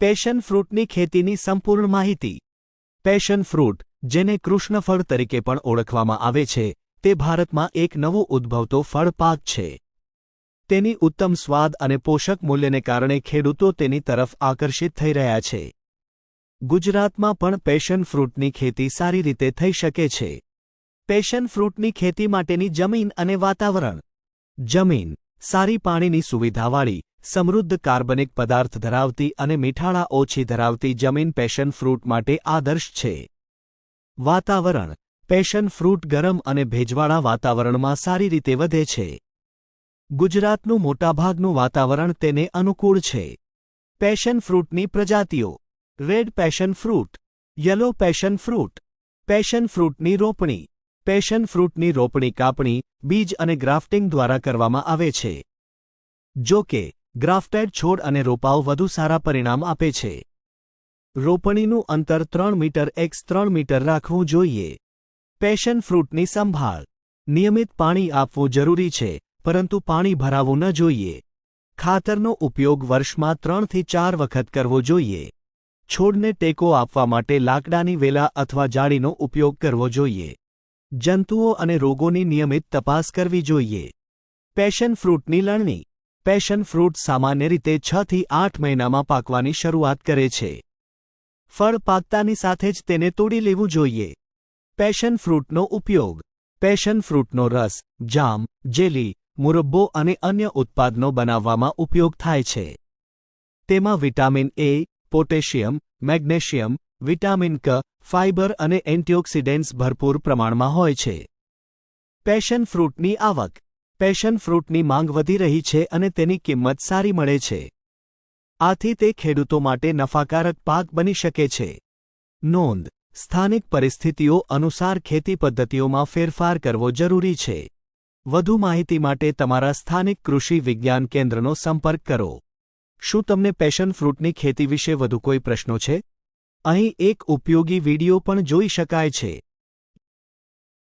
Passion ફ્રૂટની ખેતીની સંપૂર્ણ માહિતી. પેશન ફ્રૂટ, જેને કૃષ્ણફળ તરીકે પણ ઓળખવામાં આવે છે, તે ભારતમાં એક નવો ઉદ્ભવતો ફળ પાક છે. તેની ઉત્તમ સ્વાદ અને પોષક મૂલ્યને કારણે ખેડૂતો તેની તરફ આકર્ષિત થઈ રહ્યા છે. ગુજરાતમાં પણ પેશન ફ્રૂટની ખેતી સારી રીતે થઈ શકે છે. પેશન ફ્રૂટની ખેતી માટેની જમીન અને વાતાવરણ. જમીન, સારી પાણીની સુવિધાવાળી સમૃદ્ધ કાર્બનિક પદાર્થ ધરાવતી અને મીઠાળા ઓછી ધરાવતી જમીન પેશન ફ્રૂટ માટે આદર્શ છે. વાતાવરણ. પેશન ફ્રૂટ ગરમ અને ભેજવાળા વાતાવરણમાં સારી રીતે વધે છે. ગુજરાતનું મોટાભાગનું વાતાવરણ તેને અનુકૂળ છે. પેશન ફ્રૂટની પ્રજાતિઓ. Red passion fruit. Yellow passion fruit. Passion ફ્રૂટની રોપણી. પેશન ફ્રૂટની રોપણી કાપણી, બીજ અને ગ્રાફ્ટિંગ દ્વારા કરવામાં આવે છે. જો કે ગ્રાફ્ટેડ છોડ અને રોપાઓ વધુ સારા પરિણામ આપે છે. રોપણીનું અંતર ત્રણ મીટર એક્સ ત્રણ મીટર રાખવું જોઈએ. પેશન ફ્રૂટની સંભાળ. નિયમિત પાણી આપવું જરૂરી છે, પરંતુ પાણી ભરાવવું ન જોઈએ. ખાતરનો ઉપયોગ વર્ષમાં ત્રણથી ચાર વખત કરવો જોઈએ. છોડને ટેકો આપવા માટે લાકડાની વેલા અથવા જાળીનો ઉપયોગ કરવો જોઈએ. જંતુઓ અને રોગોની નિયમિત તપાસ કરવી જોઈએ. પેશન ફ્રૂટની લણણી. પેશન ફ્રૂટ સામાન્ય રીતે છ થી આઠ મહિનામાં પાકવાની શરૂઆત કરે છે. ફળ પાકતાની સાથે જ તેને તોડી લેવું જોઈએ. પેશન ફ્રૂટનો ઉપયોગ. પેશન ફ્રૂટનો રસ, જામ, જેલી, મુરબ્બો અને અન્ય ઉત્પાદનો બનાવવામાં ઉપયોગ થાય છે. તેમાં vitamin A, potassium, magnesium, vitamin ક, ફાઇબર અને એન્ટીઓક્સિડન્ટ્સ ભરપૂર પ્રમાણમાં હોય છે. પેશન ફ્રૂટની આવક. પેશન ફ્રૂટની માંગ વધી રહી છે અને તેની કિંમત સારી મળે છે. આથી તે ખેડૂતો માટે નફાકારક પાક બની શકે છે. નોંધ. સ્થાનિક પરિસ્થિતિઓ અનુસાર ખેતી પદ્ધતિઓમાં ફેરફાર કરવો જરૂરી છે. વધુ માહિતી માટે તમારા સ્થાનિક કૃષિ વિજ્ઞાન કેન્દ્રનો સંપર્ક કરો. શું તમને પેશન ફ્રૂટની ખેતી વિશે વધુ કોઈ પ્રશ્નો છે? અહીં એક ઉપયોગી વિડિયો પણ જોઈ શકાય છે.